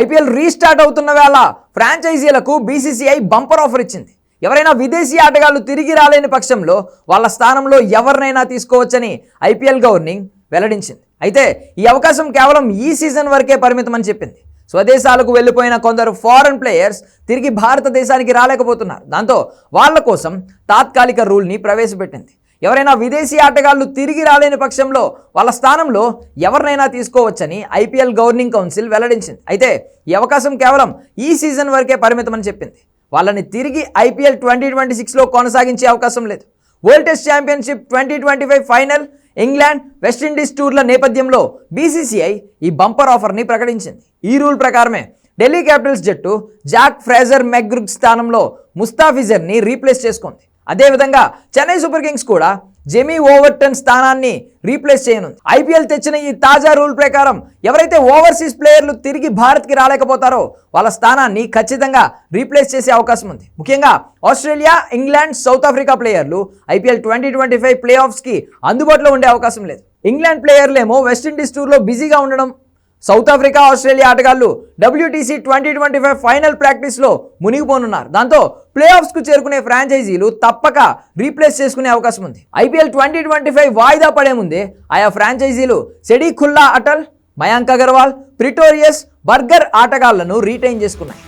IPL restart అవుతున్న వేళ ఫ్రాంచైజీలకు BCCI bumper offer ఇచ్చింది. ఎవరైనా విదేశీ ఆటగాళ్ళు తిరిగి రాలేని పక్షంలో వాళ్ళ స్థానంలో ఎవరినైనా తీసుకోవచ్చని ఐపీఎల్ గవర్నింగ్ వెల్లడించింది. అయితే ఈ అవకాశం కేవలం ఈ సీజన్ వరకే పరిమితమని చెప్పింది. స్వదేశాలకు వెళ్ళిపోయిన కొందరు ఫారెన్ ప్లేయర్స్ తిరిగి భారతదేశానికి రాలేకపోతున్నారు. దాంతో వాళ్ళ కోసం తాత్కాలిక రూల్ని ప్రవేశపెట్టింది. ఎవరైనా విదేశీ ఆటగాళ్ళు తిరిగి రాలేని పక్షంలో వాళ్ళ స్థానంలో ఎవరినైనా తీసుకోవచ్చని ఐపీఎల్ గవర్నింగ్ కౌన్సిల్ వెల్లడించింది. అయితే ఈ అవకాశం కేవలం ఈ సీజన్ వరకే పరిమితమని చెప్పింది. వాళ్ళని తిరిగి ఐపీఎల్ ట్వంటీ ట్వంటీ సిక్స్లో కొనసాగించే అవకాశం లేదు. World test championship twenty twenty five final England West Indies టూర్ల నేపథ్యంలో బీసీసీఐ ఈ బంపర్ ఆఫర్ని ప్రకటించింది. ఈ రూల్ ప్రకారమే ఢిల్లీ క్యాపిటల్స్ జట్టు జాక్ ఫ్రేజర్ మెగ్రుగ్ స్థానంలో ముస్తాఫిజర్ని రీప్లేస్ చేసుకుంది. అదేవిధంగా చెన్నై సూపర్ కింగ్స్ కూడా జెమీ ఓవర్టన్ స్థానాన్ని రీప్లేస్ చేయనుంది ఐపీఎల్ తెచ్చిన ఈ తాజా రూల్ ప్రకారం ఎవరైతే ఓవర్సీస్ ప్లేయర్లు తిరిగి భారత్కి రాలేకపోతారో వాళ్ళ స్థానాన్ని ఖచ్చితంగా రీప్లేస్ చేసే అవకాశం ఉంది. ముఖ్యంగా ఆస్ట్రేలియా ఇంగ్లాండ్ సౌత్ ఆఫ్రికా ప్లేయర్లు IPL twenty twenty five play ఆఫ్స్కి అందుబాటులో ఉండే అవకాశం లేదు. ఇంగ్లాండ్ ప్లేయర్లేమో వెస్టిండీస్ టూర్లో బిజీగా ఉండడం సౌత్ ఆఫ్రికా ఆస్ట్రేలియా ఆటగాళ్ళు WTC twenty twenty five final ప్రాక్టీస్లో మునిగిపోనున్నారు. దాంతో ప్లే ఆఫ్స్కు చేరుకునే ఫ్రాంచైజీలు తప్పక రీప్లేస్ చేసుకునే అవకాశం ఉంది. ఐపీఎల్ ట్వంటీ ట్వంటీ ఫైవ్ వాయిదా పడే ముందే ఆయా ఫ్రాంచైజీలు Sediqullah Atal Mayank Agarwal Pretorius Burger ఆటగాళ్ళను రీటైన్ చేసుకున్నాయి.